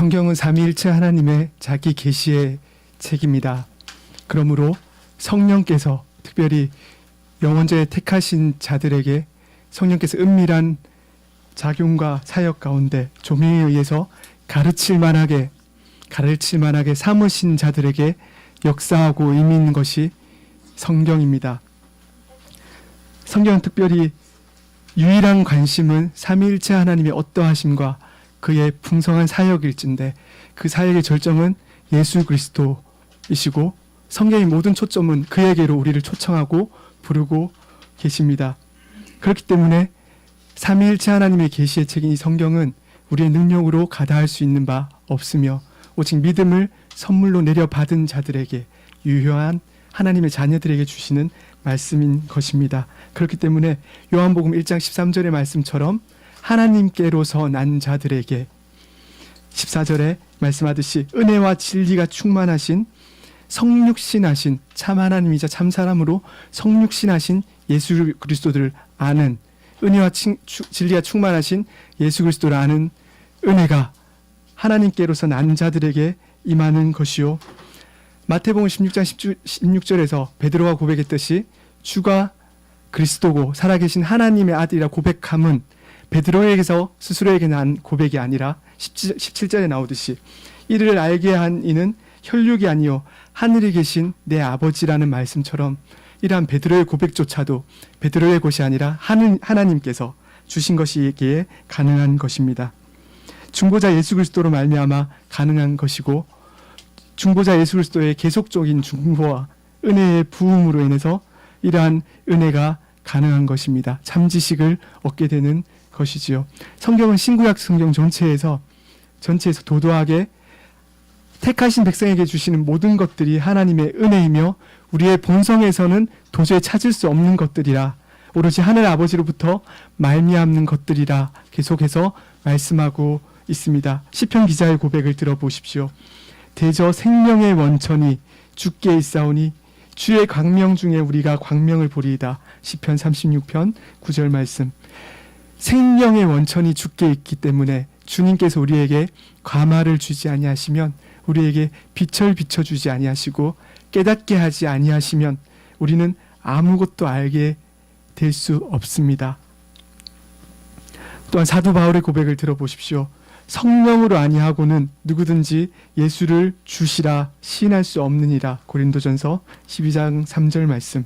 성경은 삼위일체 하나님의 자기 계시의 책입니다. 그러므로 성령께서 특별히 영원제에 택하신 자들에게 성령께서 은밀한 작용과 사역 가운데 조명에 의해서 가르칠 만하게 가르칠 만하게 삼으신 자들에게 역사하고 의미 있는 것이 성경입니다. 성경은 특별히 유일한 관심은 삼위일체 하나님의 어떠하심과 그의 풍성한 사역일진데 그 사역의 절정은 예수 그리스도이시고 성경의 모든 초점은 그에게로 우리를 초청하고 부르고 계십니다. 그렇기 때문에 삼위일체 하나님의 계시의 책인 이 성경은 우리의 능력으로 가다할 수 있는 바 없으며 오직 믿음을 선물로 내려받은 자들에게 유효한 하나님의 자녀들에게 주시는 말씀인 것입니다. 그렇기 때문에 요한복음 1장 13절의 말씀처럼 하나님께로서 난 자들에게 14절에 말씀하듯이 은혜와 진리가 충만하신 성육신하신 참 하나님이자 참 사람으로 성육신하신 예수 그리스도를 아는 은혜와 칭- 추- 진리가 충만하신 예수 그리스도를 아는 은혜가 하나님께로서 난 자들에게 임하는 것이요. 마태복음 16장 16 절에서 베드로가 고백했듯이 주가 그리스도고 살아계신 하나님의 아들이라 고백함은 베드로에게서 스스로에게 난 고백이 아니라 17절에 나오듯이 이를 알게 한 이는 혈육이 아니요 하늘에 계신 내 아버지라는 말씀처럼 이러한 베드로의 고백조차도 베드로의 것이 아니라 하나님께서 주신 것이기에 가능한 것입니다. 중보자 예수 그리스도로 말미암아 가능한 것이고 중보자 예수 그리스도의 계속적인 중보와 은혜의 부음으로 인해서 이러한 은혜가 가능한 것입니다. 참 지식을 얻게 되는 것이지요. 성경은 신구약 성경 전체에서 전체에서 도도하게 택하신 백성에게 주시는 모든 것들이 하나님의 은혜이며 우리의 본성에서는 도저히 찾을 수 없는 것들이라 오로지 하늘 아버지로부터 말미암는 것들이라 계속해서 말씀하고 있습니다. 시편 기자의 고백을 들어보십시오. 대저 생명의 원천이 주께 있사오니 주의 광명 중에 우리가 광명을 보리이다. 시편 36편 9절 말씀. 생명의 원천이 주께 있기 때문에 주님께서 우리에게 과마를 주지 아니하시면 우리에게 빛을 비춰 주지 아니하시고 깨닫게 하지 아니하시면 우리는 아무것도 알게 될 수 없습니다. 또한 사도 바울의 고백을 들어보십시오. 성령으로 아니하고는 누구든지 예수를 주시라 시인할 수 없느니라. 고린도전서 12장 3절 말씀.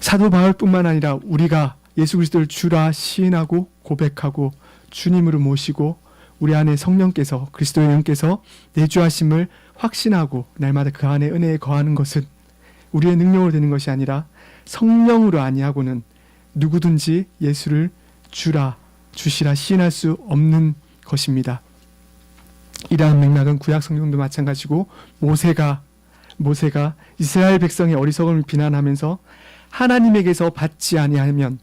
사도 바울뿐만 아니라 우리가 예수 그리스도를 주라 시인하고 고백하고 주님으로 모시고 우리 안에 성령께서 그리스도의 영께서 내주하심을 확신하고 날마다 그 안에 은혜에 거하는 것은 우리의 능력으로 되는 것이 아니라 성령으로 아니하고는 누구든지 예수를 주라 주시라 시인할 수 없는 것입니다. 이러한 맥락은 구약 성경도 마찬가지고 모세가 모세가 이스라엘 백성의 어리석음을 비난하면서 하나님에게서 받지 아니하면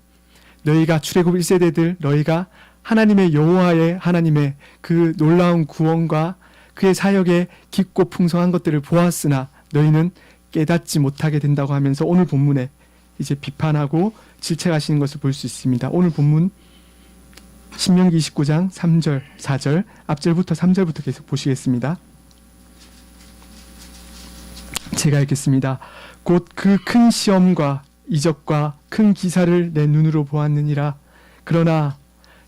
너희가 출애굽 1세대들 너희가 하나님의 여호와의 하나님의 그 놀라운 구원과 그의 사역의 깊고 풍성한 것들을 보았으나 너희는 깨닫지 못하게 된다고 하면서 오늘 본문에 이제 비판하고 질책하시는 것을 볼 수 있습니다. 오늘 본문 신명기 29장 3절, 4절, 앞절부터 3절부터 계속 보시겠습니다. 제가 읽겠습니다. 곧 그 큰 시험과 이적과 큰 기사를 내 눈으로 보았느니라. 그러나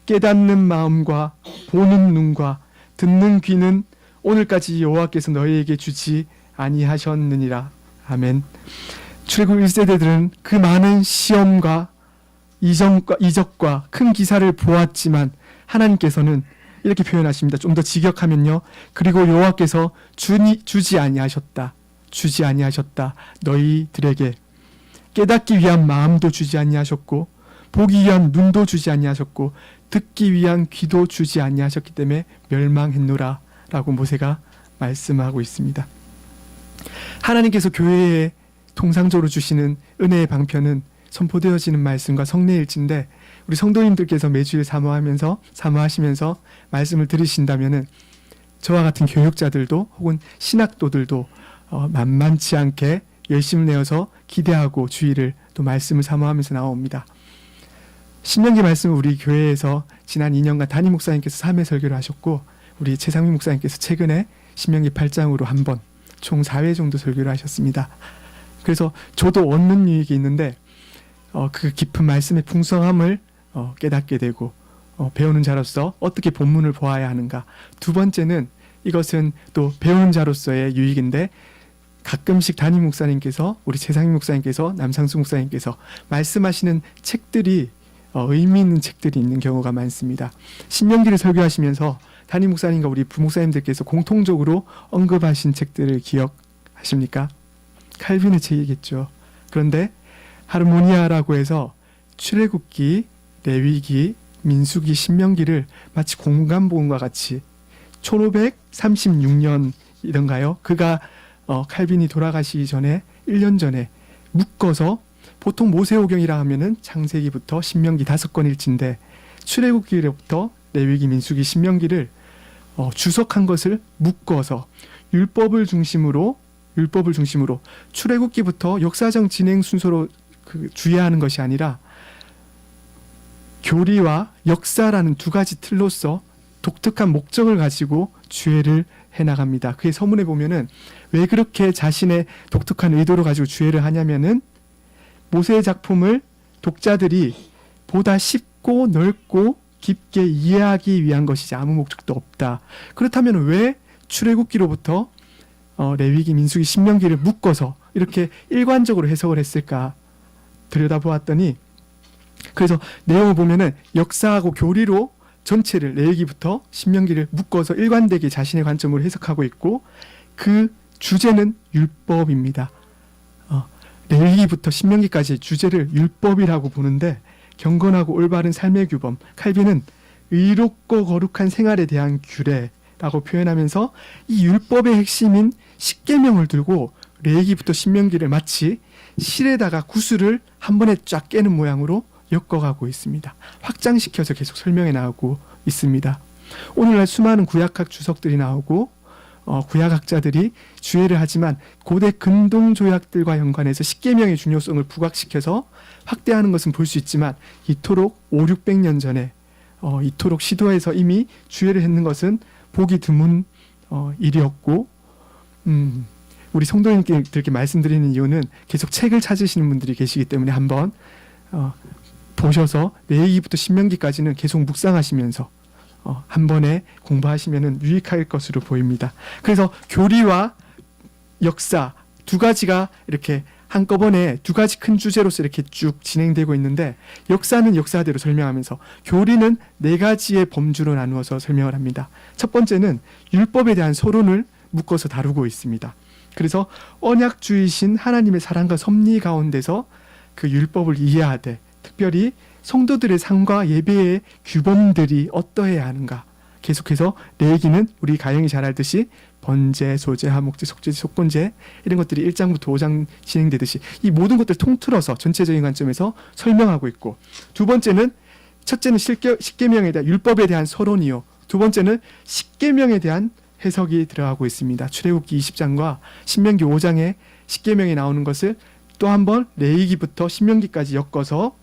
깨닫는 마음과 보는 눈과 듣는 귀는 오늘까지 여호와께서 너희에게 주지 아니하셨느니라. 아멘. 출애굽 1세대들은 그 많은 시험과 이정과, 이적과 큰 기사를 보았지만 하나님께서는 이렇게 표현하십니다. 좀 더 직역하면요. 그리고 여호와께서 주니, 주지 아니하셨다. 주지 아니하셨다. 너희들에게 깨닫기 위한 마음도 주지 아니하셨고 보기 위한 눈도 주지 아니하셨고 듣기 위한 귀도 주지 아니하셨기 때문에 멸망했노라 라고 모세가 말씀하고 있습니다. 하나님께서 교회에 통상적으로 주시는 은혜의 방편은 선포되어지는 말씀과 성례일지인데 우리 성도님들께서 매주일 사모하면서 사모하시면서 말씀을 들으신다면은 저와 같은 교육자들도 혹은 신학도들도 어, 만만치 않게 열심을 내어서 기대하고 주의를 또 말씀을 사모하면서 나옵니다. 신명기 말씀을 우리 교회에서 지난 2년간 담임 목사님께서 3회 설교를 하셨고 우리 최상민 목사님께서 최근에 신명기 8장으로 한 번 총 4회 정도 설교를 하셨습니다. 그래서 저도 얻는 유익이 있는데 어, 그 깊은 말씀의 풍성함을 어, 깨닫게 되고 어, 배우는 자로서 어떻게 본문을 보아야 하는가. 두 번째는 이것은 또 배우는 자로서의 유익인데 가끔씩 담임 목사님께서 우리 최상희 목사님께서 남상수 목사님께서 말씀하시는 책들이 어, 의미 있는 책들이 있는 경우가 많습니다. 신명기를 설교하시면서 담임 목사님과 우리 부목사님들께서 공통적으로 언급하신 책들을 기억하십니까? 칼빈의 책이겠죠. 그런데 하르모니아라고 해서 출애굽기, 레위기, 민수기, 신명기를 마치 공간본과 같이 1536년이던가요? 그가 어, 칼빈이 돌아가시기 전에 1년 전에 묶어서 보통 모세오경이라 하면은 창세기부터 신명기 다섯 권 일지인데 출애굽기로부터 레위기, 민수기, 신명기를 어, 주석한 것을 묶어서 율법을 중심으로 율법을 중심으로 출애굽기부터 역사적 진행 순서로 그 주의하는 것이 아니라 교리와 역사라는 두 가지 틀로서 독특한 목적을 가지고 주회를 해 나갑니다. 그의 서문에 보면은 왜 그렇게 자신의 독특한 의도를 가지고 주회를 하냐면은 모세의 작품을 독자들이 보다 쉽고 넓고 깊게 이해하기 위한 것이지 아무 목적도 없다. 그렇다면 왜 출애굽기로부터 어, 레위기, 민수기, 신명기를 묶어서 이렇게 일관적으로 해석을 했을까 들여다보았더니 그래서 내용을 보면은 역사하고 교리로 전체를 레위기부터 신명기를 묶어서 일관되게 자신의 관점으로 해석하고 있고 그 주제는 율법입니다. 어, 레위기부터 신명기까지의 주제를 율법이라고 보는데 경건하고 올바른 삶의 규범 칼빈은 의롭고 거룩한 생활에 대한 규례라고 표현하면서 이 율법의 핵심인 십계명을 들고 레위기부터 신명기를 마치 실에다가 구슬을 한 번에 쫙 깨는 모양으로 엮어가고 있습니다. 확장시켜서 계속 설명해 나오고 있습니다. 오늘날 수많은 구약학 주석들이 나오고 어, 구약학자들이 주의를 하지만 고대 근동 조약들과 연관해서 십계명의 중요성을 부각시켜서 확대하는 것은 볼 수 있지만 이토록 5, 600년 전에 어, 이토록 시도해서 이미 주의를 했는 것은 보기 드문 어, 일이었고 음, 우리 성도님들께 말씀드리는 이유는 계속 책을 찾으시는 분들이 계시기 때문에 한번 어, 보셔서 내기부터 신명기까지는 계속 묵상하시면서 어, 한 번에 공부하시면 유익할 것으로 보입니다. 그래서 교리와 역사 두 가지가 이렇게 한꺼번에 두 가지 큰 주제로서 이렇게 쭉 진행되고 있는데 역사는 역사대로 설명하면서 교리는 네 가지의 범주로 나누어서 설명을 합니다. 첫 번째는 율법에 대한 서론을 묶어서 다루고 있습니다. 그래서 언약주이신 하나님의 사랑과 섭리 가운데서 그 율법을 이해하되 특별히 성도들의 상과 예배의 규범들이 어떠해야 하는가 계속해서 레기는 우리 가영이 잘 알듯이 번제, 소제, 하목제, 속죄, 속건제 이런 것들이 1장부터 5장 진행되듯이 이 모든 것들 통틀어서 전체적인 관점에서 설명하고 있고 두 번째는 첫째는 십계명에 대한 율법에 대한 서론이요 두 번째는 십계명에 대한 해석이 들어가고 있습니다. 출애굽기 20장과 신명기 5장에 십계명이 나오는 것을 또 한번 레이기부터 신명기까지 엮어서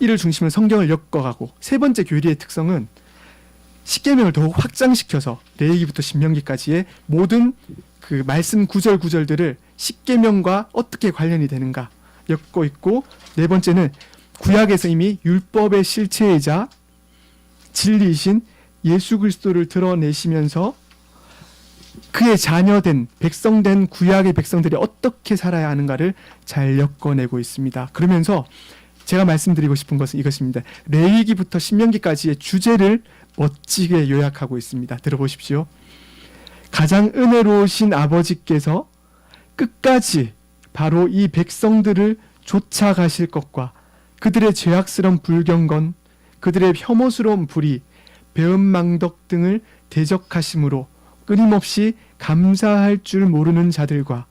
이를 중심으로 성경을 엮어가고 세 번째 교리의 특성은 십계명을 더욱 확장시켜서 레이기부터 신명기까지의 모든 그 말씀 구절 구절들을 십계명과 어떻게 관련이 되는가 엮고 있고 네 번째는 구약에서 이미 율법의 실체이자 진리이신 예수 그리스도를 드러내시면서 그의 자녀된 백성된 구약의 백성들이 어떻게 살아야 하는가를 잘 엮어내고 있습니다. 그러면서 제가 말씀드리고 싶은 것은 이것입니다. 레위기부터 신명기까지의 주제를 멋지게 요약하고 있습니다. 들어보십시오. 가장 은혜로우신 아버지께서 끝까지 바로 이 백성들을 쫓아가실 것과 그들의 죄악스러운 불경건, 그들의 혐오스러운 불의, 배은망덕 등을 대적하심으로 끊임없이 감사할 줄 모르는 자들과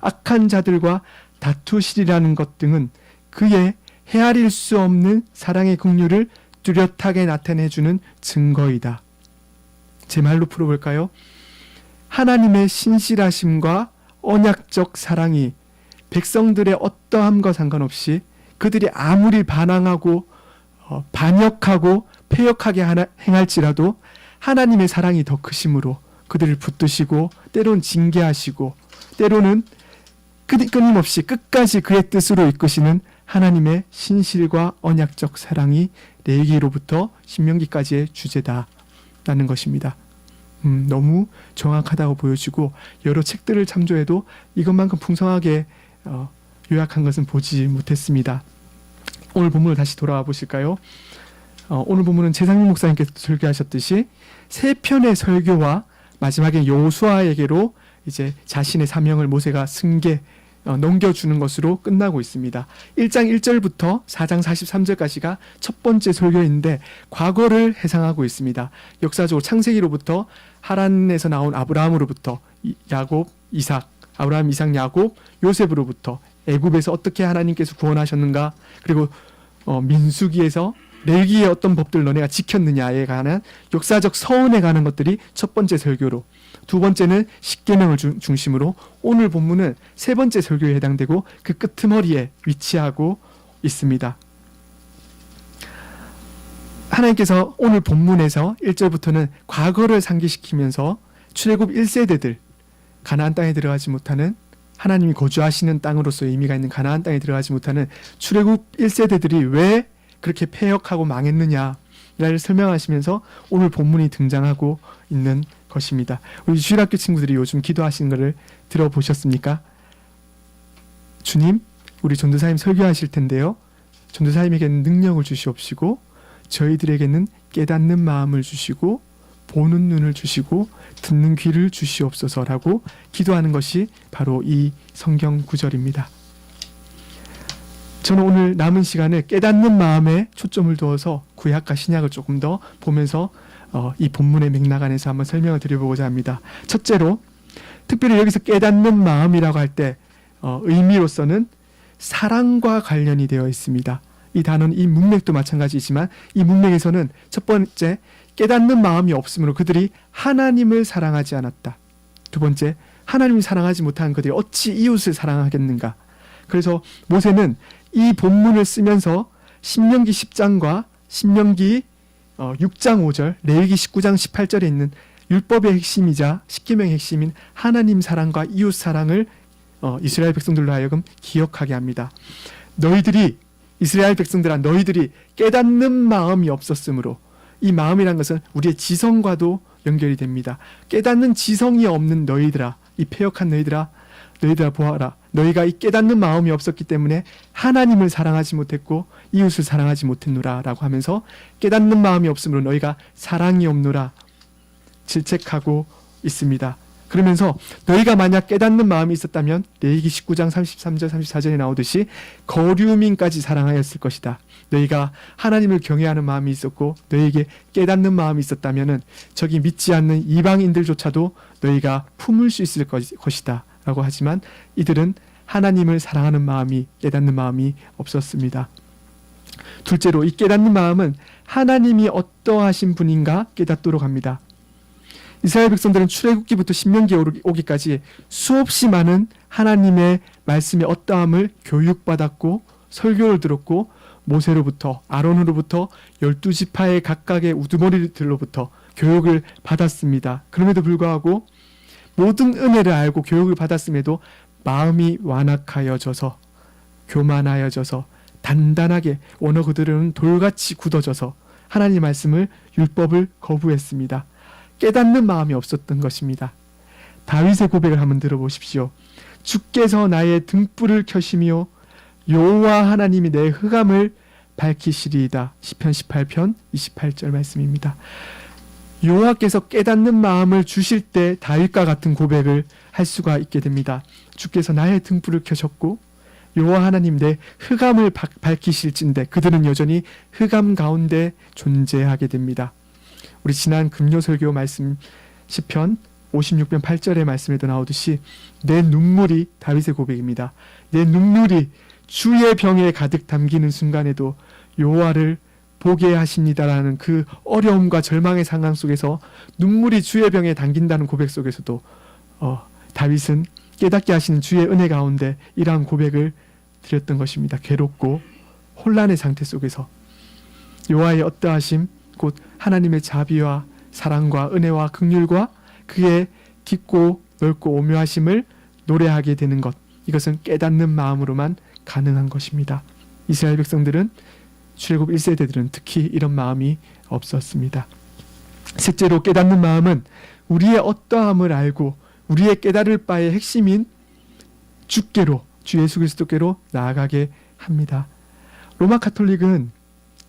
악한 자들과 다투시리라는 것 등은 그의 헤아릴 수 없는 사랑의 긍휼을 뚜렷하게 나타내주는 증거이다. 제 말로 풀어볼까요? 하나님의 신실하심과 언약적 사랑이 백성들의 어떠함과 상관없이 그들이 아무리 반항하고 어, 반역하고 폐역하게 행할지라도 하나님의 사랑이 더 크심으로 그들을 붙드시고 때론 징계하시고 때로는 끊- 끊임없이 끝까지 그의 뜻으로 이끄시는 하나님의 신실과 언약적 사랑이 레위기로부터 신명기까지의 주제다라는 것입니다. 음, 너무 정확하다고 보여지고 여러 책들을 참조해도 이것만큼 풍성하게 어, 요약한 것은 보지 못했습니다. 오늘 본문을 다시 돌아와 보실까요? 어, 오늘 본문은 최상민 목사님께서 설교하셨듯이 세 편의 설교와 마지막에 요수아에게로 이제 자신의 사명을 모세가 승계 어, 넘겨주는 것으로 끝나고 있습니다. 1장 1절부터 4장 43절까지가 첫 번째 설교인데 과거를 해상하고 있습니다. 역사적으로 창세기로부터 하란에서 나온 아브라함으로부터 이- 야곱, 이삭, 아브라함, 이삭, 야곱, 요셉으로부터 애굽에서 어떻게 하나님께서 구원하셨는가 그리고 어, 민수기에서 레위기의 어떤 법들 너네가 지켰느냐에 관한 역사적 서원에 관한 것들이 첫 번째 설교로 두 번째는 십계명을 중- 중심으로 오늘 본문은 세 번째 설교에 해당되고 그 끄트머리에 위치하고 있습니다. 하나님께서 오늘 본문에서 1절부터는 과거를 상기시키면서 출애굽 1세대들 가나안 땅에 들어가지 못하는 하나님이 거주하시는 땅으로서 의미가 있는 가나안 땅에 들어가지 못하는 출애굽 1세대들이 왜 그렇게 폐역하고 망했느냐를 설명하시면서 오늘 본문이 등장하고 있는 것입니다. 우리 주일학교 친구들이 요즘 기도하시는 것을 들어보셨습니까? 주님, 우리 전도사님 설교하실 텐데요. 전도사님에게는 능력을 주시옵시고 저희들에게는 깨닫는 마음을 주시고 보는 눈을 주시고 듣는 귀를 주시옵소서라고 기도하는 것이 바로 이 성경 구절입니다. 저는 오늘 남은 시간에 깨닫는 마음에 초점을 두어서 구약과 신약을 조금 더 보면서 어, 이 본문의 맥락 안에서 한번 설명을 드려보고자 합니다. 첫째로 특별히 여기서 깨닫는 마음이라고 할때 어, 의미로서는 사랑과 관련이 되어 있습니다. 이 단어는 이 문맥도 마찬가지지만 이 문맥에서는 첫 번째 깨닫는 마음이 없으므로 그들이 하나님을 사랑하지 않았다. 두 번째 하나님을 사랑하지 못한 그들이 어찌 이웃을 사랑하겠는가. 그래서 모세는 이 본문을 쓰면서 신명기 10장과 신명기 어, 6장 5절, 레위기 19장 18절에 있는 율법의 핵심이자 십계명의 핵심인 하나님 사랑과 이웃 사랑을 어, 이스라엘 백성들로 하여금 기억하게 합니다. 너희들이 이스라엘 백성들아 너희들이 깨닫는 마음이 없었으므로 이 마음이란 것은 우리의 지성과도 연결이 됩니다. 깨닫는 지성이 없는 너희들아 이 폐역한 너희들아 너희들아 보아라 너희가 이 깨닫는 마음이 없었기 때문에 하나님을 사랑하지 못했고 이웃을 사랑하지 못했노라라고 하면서 깨닫는 마음이 없으므로 너희가 사랑이 없노라 질책하고 있습니다. 그러면서 너희가 만약 깨닫는 마음이 있었다면 레이기 19장 33절 34절에 나오듯이 거류민까지 사랑하였을 것이다. 너희가 하나님을 경외하는 마음이 있었고 너희에게 깨닫는 마음이 있었다면은 저기 믿지 않는 이방인들조차도 너희가 품을 수 있을 것- 것이다. 라고 하지만 이들은 하나님을 사랑하는 마음이 깨닫는 마음이 없었습니다. 둘째로 이 깨닫는 마음은 하나님이 어떠하신 분인가 깨닫도록 합니다. 이스라엘 백성들은 출애굽기부터 오르기- 오기까지 수없이 많은 하나님의 말씀의 어떠함을 교육받았고 설교를 들었고 모세로부터 아론으로부터 열두 지파의 각각의 우두머리들로부터 교육을 받았습니다. 그럼에도 불구하고 모든 은혜를 알고 교육을 받았음에도 마음이 완악하여져서 교만하여져서 단단하게 원어 그들은 돌같이 굳어져서 하나님 말씀을 율법을 거부했습니다. 깨닫는 마음이 없었던 것입니다. 다윗의 고백을 한번 들어보십시오. 주께서 나의 등불을 켜시며 여호와 하나님이 내 흑암을 밝히시리이다. 시편 18편 28절 말씀입니다. 여호와께서 깨닫는 마음을 주실 때 다윗과 같은 고백을 할 수가 있게 됩니다. 주께서 나의 등불을 켜셨고 여호와 하나님 내 흑암을 바- 밝히실진데 그들은 여전히 흑암 가운데 존재하게 됩니다. 우리 지난 금요 설교 말씀 시편 56편 8절의 말씀에도 나오듯이 내 눈물이 다윗의 고백입니다. 내 눈물이 주의 병에 가득 담기는 순간에도 여호와를 보게 하십니다라는 그 어려움과 절망의 상황 속에서 눈물이 주의 병에 담긴다는 고백 속에서도 어, 다윗은 깨닫게 하시는 주의 은혜 가운데 이러한 고백을 드렸던 것입니다. 괴롭고 혼란의 상태 속에서 여호와의 어떠하심 곧 하나님의 자비와 사랑과 은혜와 긍휼과 그의 깊고 넓고 오묘하심을 노래하게 되는 것. 이것은 깨닫는 마음으로만 가능한 것입니다. 이스라엘 백성들은 출애굽 1세대들은 특히 이런 마음이 없었습니다. 셋째로 깨닫는 마음은 우리의 어떠함을 알고 우리의 깨달을 바의 핵심인 주께로 주 예수 그리스도께로 나아가게 합니다. 로마 카톨릭은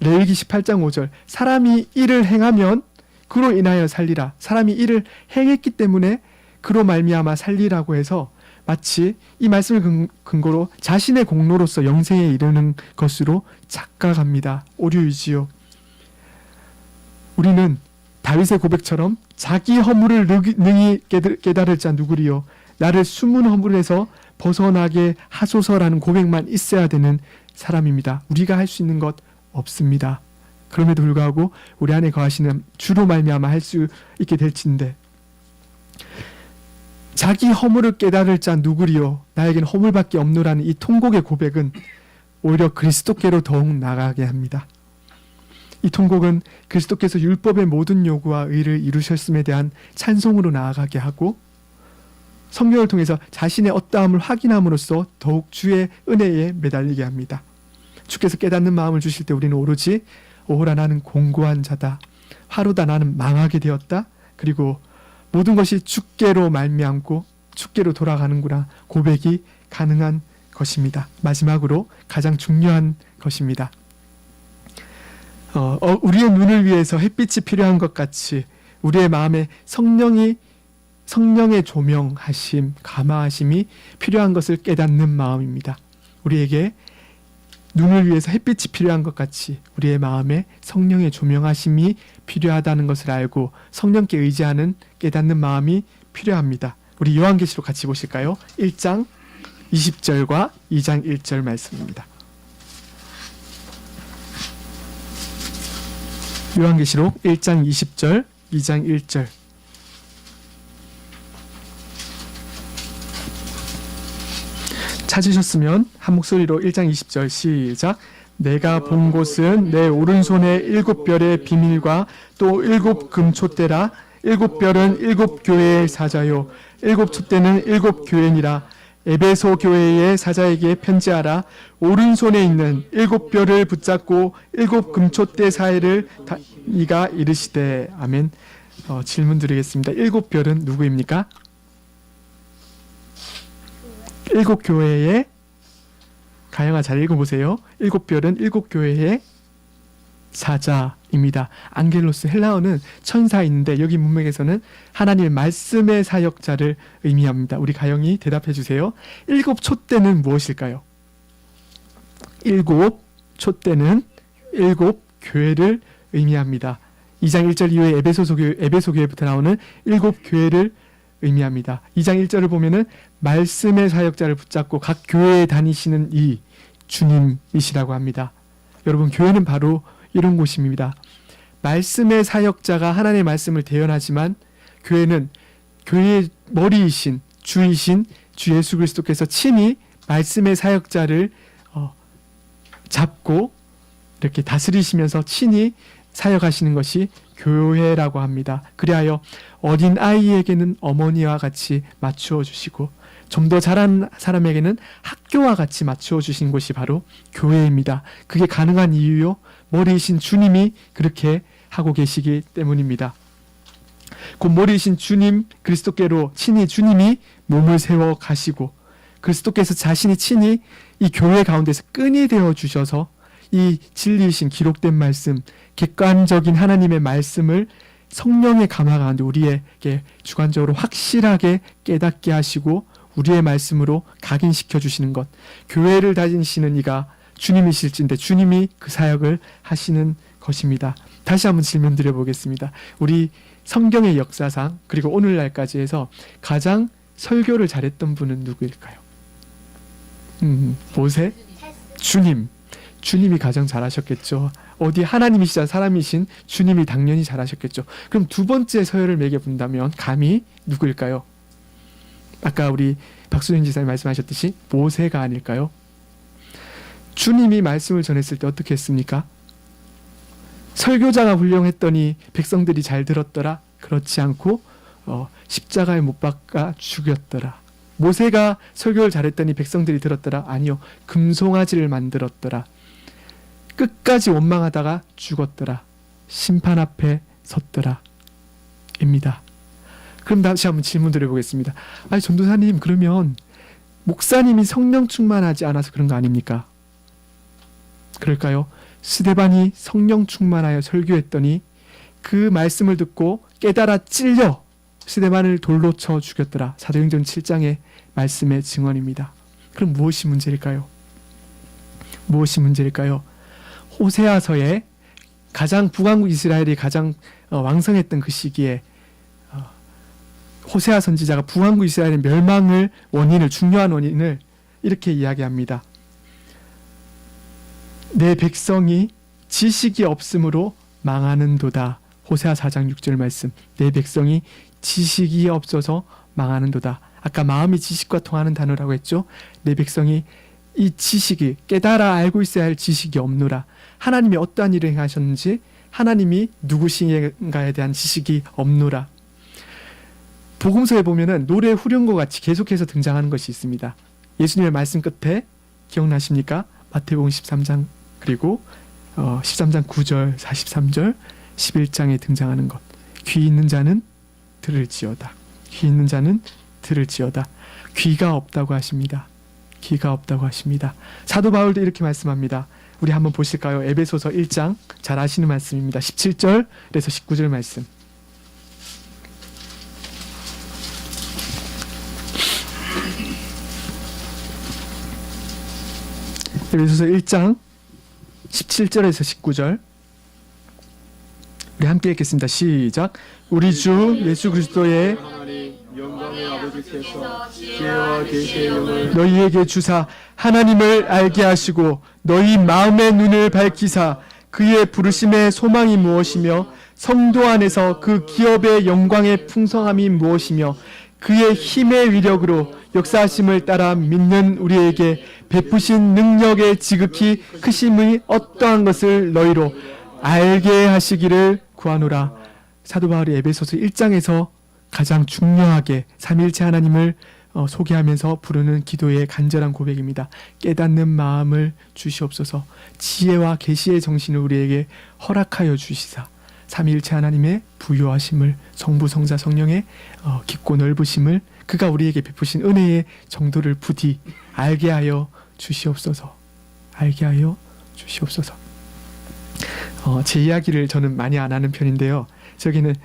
레위기 18장 5절 사람이 일을 행하면 그로 인하여 살리라. 사람이 일을 행했기 때문에 그로 말미암아 살리라고 해서 마치 이 말씀을 근- 근거로 자신의 공로로서 영생에 이르는 것으로 착각합니다. 오류이지요. 우리는 다윗의 고백처럼 자기 허물을 능히- 능히 깨달- 깨달을 자 누구리요 나를 숨은 허물에서 벗어나게 하소서라는 고백만 있어야 되는 사람입니다. 우리가 할 수 있는 것 없습니다. 그럼에도 불구하고 우리 안에 거하시는 주로 말미암아 할 수 있게 될진데 자기 허물을 깨달을 자 누구리요 나에겐 허물밖에 없노라는 이 통곡의 고백은 오히려 그리스도께로 더욱 나가게 합니다. 이 통곡은 그리스도께서 율법의 모든 요구와 의를 이루셨음에 대한 찬송으로 나아가게 하고 성경을 통해서 자신의 어떠함을 확인함으로써 더욱 주의 은혜에 매달리게 합니다. 주께서 깨닫는 마음을 주실 때 우리는 오로지 오호라 나는 공고한 자다. 하루다 나는 망하게 되었다. 그리고 모든 것이 주께로 말미암고 주께로 돌아가는구나 고백이 가능한 것입니다. 마지막으로 가장 중요한 것입니다. 어, 어, 우리의 눈을 위해서 햇빛이 필요한 것 같이 우리의 마음에 성령이 성령의 조명하심, 감화하심이 필요한 것을 깨닫는 마음입니다. 우리에게 눈을 위해서 햇빛이 필요한 것 같이 우리의 마음에 성령의 조명하심이 필요하다는 것을 알고 성령께 의지하는 깨닫는 마음이 필요합니다. 우리 요한계시록 같이 보실까요? 1장 20절과 2장 1절 말씀입니다. 요한계시록 1장 20절, 2장 1절. 찾으셨으면 한 목소리로 1장 20절 시작. 내가 본 곳은 내 오른손에 일곱 별의 비밀과 또 일곱 금촛대라. 일곱 별은 일곱 교회의 사자요. 일곱 촛대는 일곱 교회니라. 에베소 교회의 사자에게 편지하라. 오른손에 있는 일곱 별을 붙잡고 일곱 금촛대 사이를 다, 이가 이르시되 아멘. 어, 질문 드리겠습니다. 일곱 별은 누구입니까? 일곱 교회의 가영아 잘 읽어보세요. 일곱 별은 일곱 교회의 사자입니다. 안겔로스 헬라어는 천사인데 여기 문맥에서는 하나님의 말씀의 사역자를 의미합니다. 우리 가영이 대답해 주세요. 일곱 촛대는 무엇일까요? 일곱 촛대는 일곱 교회를 의미합니다. 2장 1절 이후에 에베소 교회, 에베소 교회부터 나오는 일곱 교회를 의미합니다. 2장 1절을 보면은 말씀의 사역자를 붙잡고 각 교회에 다니시는 이 주님이시라고 합니다. 여러분 교회는 바로 이런 곳입니다. 말씀의 사역자가 하나님의 말씀을 대연하지만 교회는 교회의 머리이신 주이신 주 예수 그리스도께서 친히 말씀의 사역자를 어, 잡고 이렇게 다스리시면서 친히 사역하시는 것이 교회라고 합니다. 그리하여 어린 아이에게는 어머니와 같이 맞추어 주시고 좀 더 자란 사람에게는 학교와 같이 맞추어 주신 곳이 바로 교회입니다. 그게 가능한 이유요. 머리이신 주님이 그렇게 하고 계시기 때문입니다. 곧 머리이신 주님 그리스도께로 친히 주님이 몸을 세워 가시고 그리스도께서 자신이 친히 이 교회 가운데서 끈이 되어 주셔서 이 진리이신 기록된 말씀, 객관적인 하나님의 말씀을 성령의 감화 가운데 우리에게 주관적으로 확실하게 깨닫게 하시고 우리의 말씀으로 각인시켜 주시는 것. 교회를 다니시는 이가 주님이실진데 주님이 그 사역을 하시는 것입니다. 다시 한번 질문 드려 보겠습니다. 우리 성경의 역사상 그리고 오늘날까지 해서 가장 설교를 잘했던 분은 누구일까요? 음, 모세? 주님. 주님이 가장 잘하셨겠죠. 어디 하나님이시자 사람이신 주님이 당연히 잘하셨겠죠. 그럼 두 번째 서열을 매겨본다면 감히 누구일까요? 아까 우리 박수진 지사님 말씀하셨듯이 모세가 아닐까요? 주님이 말씀을 전했을 때 어떻게 했습니까? 설교자가 훌륭했더니 백성들이 잘 들었더라. 그렇지 않고 어, 십자가에 못 박아 죽였더라. 모세가 설교를 잘했더니 백성들이 들었더라. 아니요. 금송아지를 만들었더라. 끝까지 원망하다가 죽었더라. 심판 앞에 섰더라. 입니다. 그럼 다시 한번 질문 드려보겠습니다. 아니 전도사님 그러면 목사님이 성령 충만하지 않아서 그런 거 아닙니까? 그럴까요? 스데반이 성령 충만하여 설교했더니 그 말씀을 듣고 깨달아 찔려 스데반을 돌로 쳐 죽였더라. 사도행전 7장의 말씀의 증언입니다. 그럼 무엇이 문제일까요? 무엇이 문제일까요? 호세아서에 가장 북왕국 이스라엘이 가장 어, 왕성했던 그 시기에 어, 호세아 선지자가 북왕국 이스라엘의 멸망을 원인을 중요한 원인을 이렇게 이야기합니다. 내 백성이 지식이 없으므로 망하는도다. 호세아 4장 6절 말씀. 내 백성이 지식이 없어서 망하는도다. 아까 마음이 지식과 통하는 단어라고 했죠. 내 백성이 이 지식이 깨달아 알고 있어야 할 지식이 없노라. 하나님이 어떠한 일을 행하셨는지 하나님이 누구신가에 대한 지식이 없노라. 복음서에 보면은 노래 후렴과 같이 계속해서 등장하는 것이 있습니다. 예수님의 말씀 끝에 기억나십니까? 마태복음 13장 그리고 어, 13장 9절, 43절, 11장에 등장하는 것. 귀 있는 자는 들을지어다. 귀 있는 자는 들을지어다. 귀가 없다고 하십니다. 귀가 없다고 하십니다. 사도 바울도 이렇게 말씀합니다. 우리 한번 보실까요? 에베소서 1장 잘 아시는 말씀입니다. 17절에서 19절 말씀. 에베소서 1장 17절에서 19절 우리 함께 읽겠습니다. 시작. 우리 주 예수 그리스도의 너희에게 주사 하나님을 알게 하시고 너희 마음의 눈을 밝히사 그의 부르심의 소망이 무엇이며 성도 안에서 그 기업의 영광의 풍성함이 무엇이며 그의 힘의 위력으로 역사하심을 따라 믿는 우리에게 베푸신 능력의 지극히 크심의 어떠한 것을 너희로 알게 하시기를 구하노라. 사도 바울이 에베소서 1장에서 가장 중요하게 삼일체 하나님을 어, 소개하면서 부르는 기도의 간절한 고백입니다. 깨닫는 마음을 주시옵소서. 지혜와 계시의 정신을 우리에게 허락하여 주시사. 삼일체 하나님의 부요하심을 성부 성자 성령의 어, 깊고 넓으심을 그가 우리에게 베푸신 은혜의 정도를 부디 알게 하여 주시옵소서. 알게 하여 주시옵소서. 어, 제 이야기를 저는 많이 안 하는 편인데요. 저기는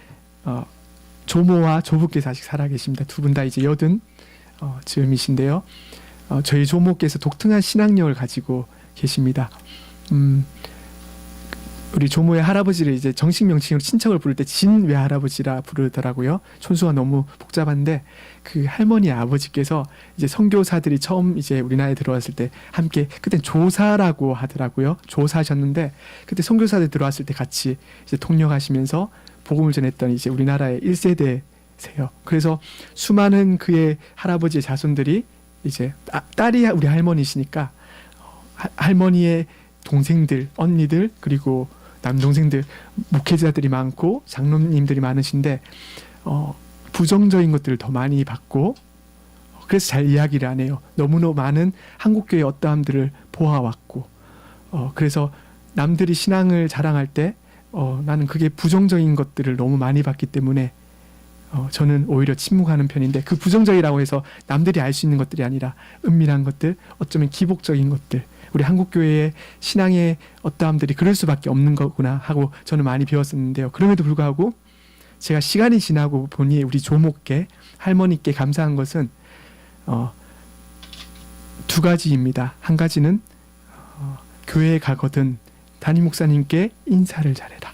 어, 조모와 조부께서 아직 살아계십니다. 두 분 다 이제 여든 어, 즈음이신데요. 어, 저희 조모께서 독특한 신앙력을 가지고 계십니다. 음, 우리 조모의 할아버지를 이제 정식 명칭으로 친척을 부를 때 진 외 할아버지라 부르더라고요. 촌수가 너무 복잡한데 그 할머니 아버지께서 이제 선교사들이 처음 이제 우리나라에 들어왔을 때 함께 그때 조사라고 하더라고요. 조사하셨는데 그때 선교사들 들어왔을 때 같이 이제 통역하시면서 복음을 전했던 이제 우리나라의 1세대세요. 그래서 수많은 그의 할아버지의 자손들이 이제 아, 딸이 우리 할머니시니까 어, 하- 할머니의 동생들, 언니들 그리고 남동생들 목회자들이 많고 장로님들이 많으신데 어, 부정적인 것들을 더 많이 받고 어, 그래서 잘 이야기를 안 해요. 너무너무 많은 한국 교회 어떠함들을 보아왔고 어, 그래서 남들이 신앙을 자랑할 때 어, 나는 그게 부정적인 것들을 너무 많이 봤기 때문에 어, 저는 오히려 침묵하는 편인데 그 부정적이라고 해서 남들이 알 수 있는 것들이 아니라 은밀한 것들, 어쩌면 기복적인 것들, 우리 한국 교회의 신앙의 어떠함들이 그럴 수밖에 없는 거구나 하고 저는 많이 배웠었는데요. 그럼에도 불구하고 제가 시간이 지나고 보니 우리 조목께 할머니께 감사한 것은 어, 두 가지입니다. 한 가지는 어, 교회에 가거든 담임 목사님께 인사를 잘해라.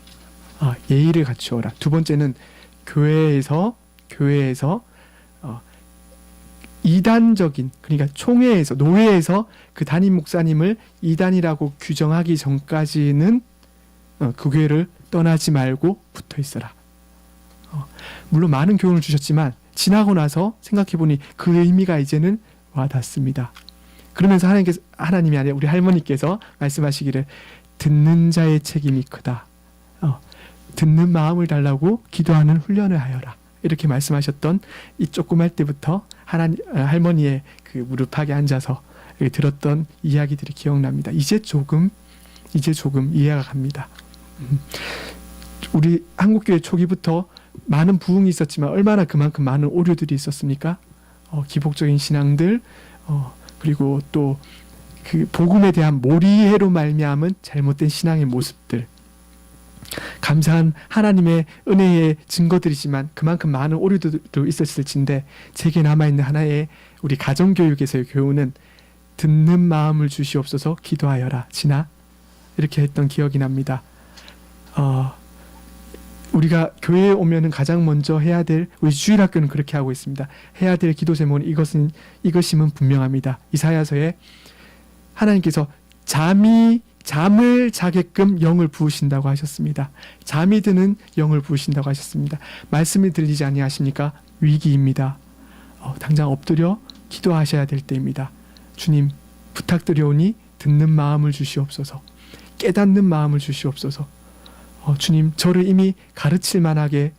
아, 예의를 갖추어라. 두 번째는 교회에서 교회에서 어, 이단적인 그러니까 총회에서 노회에서 그 담임 목사님을 이단이라고 규정하기 전까지는 어, 그 교회를 떠나지 말고 붙어 있어라. 어, 물론 많은 교훈을 주셨지만 지나고 나서 생각해 보니 그 의미가 이제는 와닿습니다. 그러면서 하나님께서 하나님이 아니라 우리 할머니께서 말씀하시기를 듣는 자의 책임이 크다. 어, 듣는 마음을 달라고 기도하는 훈련을 하여라. 이렇게 말씀하셨던 이 조그말 때부터 하나님 아, 할머니의 그 무릎팍에 앉아서 들었던 이야기들이 기억납니다. 이제 조금 이제 조금 이해가 갑니다. 음. 우리 한국교회 초기부터 많은 부흥이 있었지만 얼마나 그만큼 많은 오류들이 있었습니까? 어, 기복적인 신앙들 어, 그리고 또 그 복음에 대한 몰이해로 말미암은 잘못된 신앙의 모습들 감사한 하나님의 은혜의 증거들이지만 그만큼 많은 오류들도 있었을진데 제게 남아있는 하나의 우리 가정교육에서의 교훈은 듣는 마음을 주시옵소서 기도하여라 지나 이렇게 했던 기억이 납니다. 어, 우리가 교회에 오면은 가장 먼저 해야 될 우리 주일학교는 그렇게 하고 있습니다. 해야 될 기도 제목은 이것은 이것임은 분명합니다. 이사야서에 하나님께서 잠이 잠을 자게끔 영을 부으신다고 하셨습니다. 잠이 드는 영을 부으신다고 하셨습니다. 말씀이 들리지 아니하십니까? 위기입니다. 어, 당장 엎드려 기도하셔야 될 때입니다. 주님 부탁드려오니 듣는 마음을 주시옵소서. 깨닫는 마음을 주시옵소서. 어, 주님 저를 이미 가르칠 만하게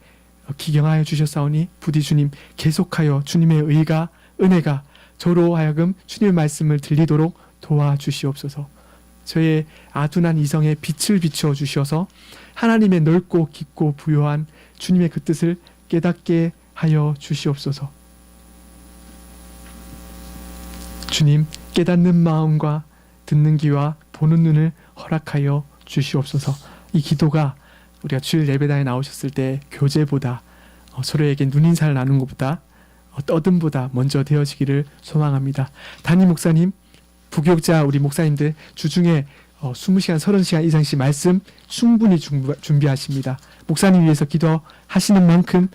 어, 기경하여 주셨사오니 부디 주님 계속하여 주님의 의가 은혜가 저로 하여금 주님의 말씀을 들리도록 도와주시옵소서. 저의 아둔한 이성에 빛을 비추어 주셔서 하나님의 넓고 깊고 부요한 주님의 그 뜻을 깨닫게 하여 주시옵소서. 주님 깨닫는 마음과 듣는 귀와 보는 눈을 허락하여 주시옵소서. 이 기도가 우리가 주일 예배당에 나오셨을 때 교제보다 어, 서로에게 눈인사를 나눈 것보다 어, 떠듬보다 먼저 되어지기를 소망합니다. 담임 목사님, 부교육자 우리 목사님들 주중에 어, 20시간, 30시간 이상씩 말씀 충분히 준비, 준비하십니다. 목사님 위해서 기도하시는 만큼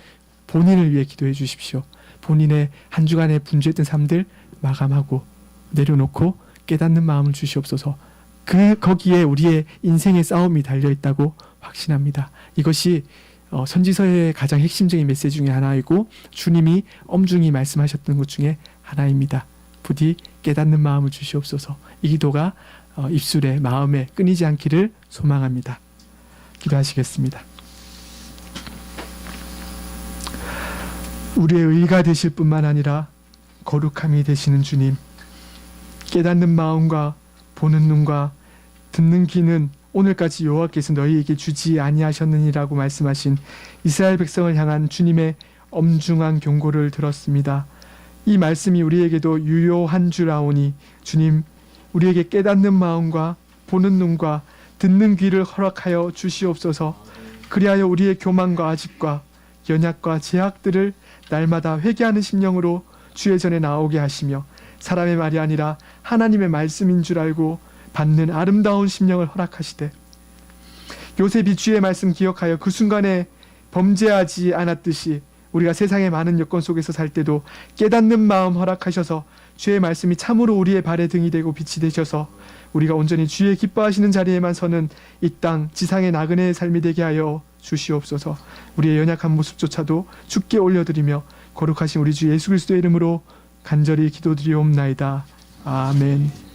본인을 위해 기도해 주십시오. 본인의 한 주간의 분주했던 삶들 마감하고 내려놓고 깨닫는 마음을 주시옵소서. 그 거기에 우리의 인생의 싸움이 달려 있다고 확신합니다. 이것이 어, 선지서의 가장 핵심적인 메시지 중에 하나이고 주님이 엄중히 말씀하셨던 것 중에 하나입니다. 부디 깨닫는 마음을 주시옵소서. 이 기도가 어, 입술에 마음에 끊이지 않기를 소망합니다. 기도하시겠습니다. 우리의 의가 되실 뿐만 아니라 거룩함이 되시는 주님, 깨닫는 마음과 보는 눈과 듣는 귀는 오늘까지 여호와께서 너희에게 주지 아니하셨느니라고 말씀하신 이스라엘 백성을 향한 주님의 엄중한 경고를 들었습니다. 이 말씀이 우리에게도 유효한 줄 아오니 주님 우리에게 깨닫는 마음과 보는 눈과 듣는 귀를 허락하여 주시옵소서. 그리하여 우리의 교만과 아집과 연약과 제약들을 날마다 회개하는 심령으로 주의 전에 나오게 하시며 사람의 말이 아니라 하나님의 말씀인 줄 알고 받는 아름다운 심령을 허락하시되 요셉이 주의 말씀 기억하여 그 순간에 범죄하지 않았듯이 우리가 세상의 많은 여건 속에서 살 때도 깨닫는 마음 허락하셔서 주의 말씀이 참으로 우리의 발의 등이 되고 빛이 되셔서 우리가 온전히 주의 기뻐하시는 자리에만 서는 이 땅 지상의 나그네의 삶이 되게 하여 주시옵소서. 우리의 연약한 모습조차도 주께 올려드리며 거룩하신 우리 주 예수 그리스도의 이름으로 간절히 기도드리옵나이다. 아멘.